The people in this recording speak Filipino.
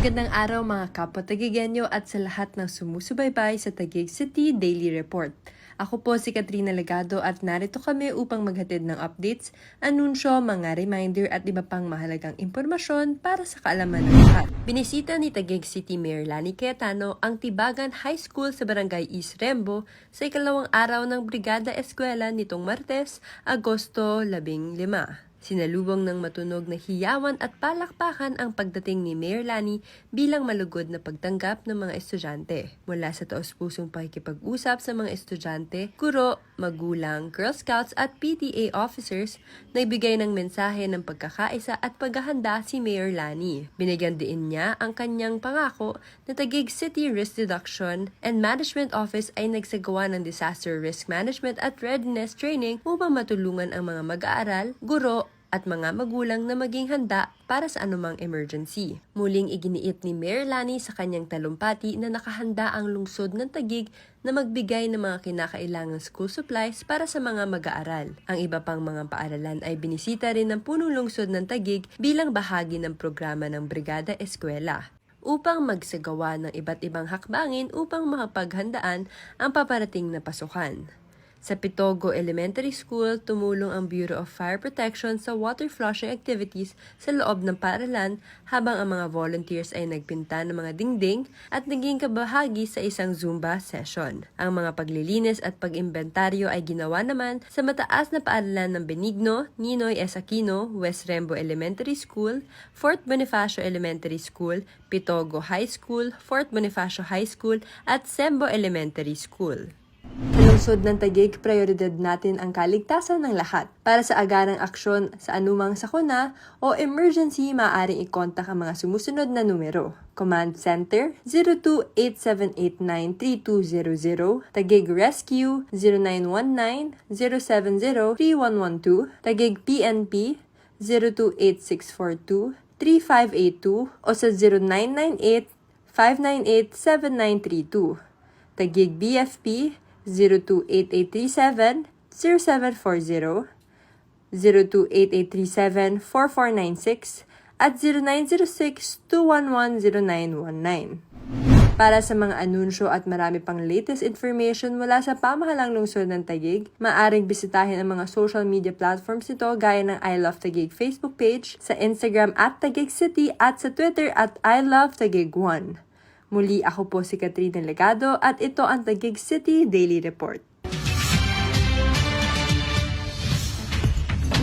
Magandang araw mga kapwa Tagigenyo at sa lahat ng sumusubaybay sa Taguig City Daily Report. Ako po si Katrina Legado at narito kami upang maghatid ng updates, anunsyo, mga reminder at iba pang mahalagang impormasyon para sa kaalaman ng lahat. Binisita ni Taguig City Mayor Lani Cayetano ang Tibagan High School sa Barangay East Rembo sa ikalawang araw ng Brigada Eskwela nitong Martes, Agosto 15. Sinalubong ng matunog na hiyawan at palakpakan ang pagdating ni Mayor Lani bilang malugod na pagtanggap ng mga estudyante. Mula sa taos-pusong pakikipag-usap sa mga estudyante, guro, magulang, Girl Scouts at PTA officers, nagbigay ng mensahe ng pagkakaisa at paghahanda si Mayor Lani. Binigyan din niya ang kanyang pangako na Taguig City Risk Reduction and Management Office ay nagsagawa ng disaster risk management at readiness training upang matulungan ang mga mag-aaral, guro, at mga magulang na maging handa para sa anumang emergency. Muling iginiit ni Mayor Lani sa kanyang talumpati na nakahanda ang lungsod ng Tagig na magbigay ng mga kinakailangang school supplies para sa mga mag-aaral. Ang iba pang mga paaralan ay binisita rin ng punong lungsod ng Tagig bilang bahagi ng programa ng Brigada Eskwela upang magsagawa ng iba't ibang hakbangin upang makapaghandaan ang paparating na pasukan. Sa Pitogo Elementary School, tumulong ang Bureau of Fire Protection sa water flushing activities sa loob ng paaralan habang ang mga volunteers ay nagpinta ng mga dingding at naging kabahagi sa isang Zumba session. Ang mga paglilinis at pag-imbentaryo ay ginawa naman sa mataas na paaralan ng Benigno, Ninoy S. Aquino, West Rembo Elementary School, Fort Bonifacio Elementary School, Pitogo High School, Fort Bonifacio High School at Sembo Elementary School. Lungsod ng Taguig, prioridad natin ang kaligtasan ng lahat. Para sa agarang aksyon sa anumang sakuna o emergency, maaaring i-contact ang mga sumusunod na numero. Command Center 0287893200, Taguig Rescue 0919-070-3112, Taguig PNP 028642 3582 o sa 0998 598-7932. Tagig BFP 028837 0740 028837 4496 at 0906-211-0919. Para sa mga anunsyo at marami pang latest information mula sa pamahalang lungsod ng Tagig, maaring bisitahin ang mga social media platforms nito gaya ng I Love Tagig Facebook page, sa Instagram at Tagig City at sa Twitter at I Love Tagig 1. Muli ako po si Katrina Legado at ito ang Tagig City Daily Report.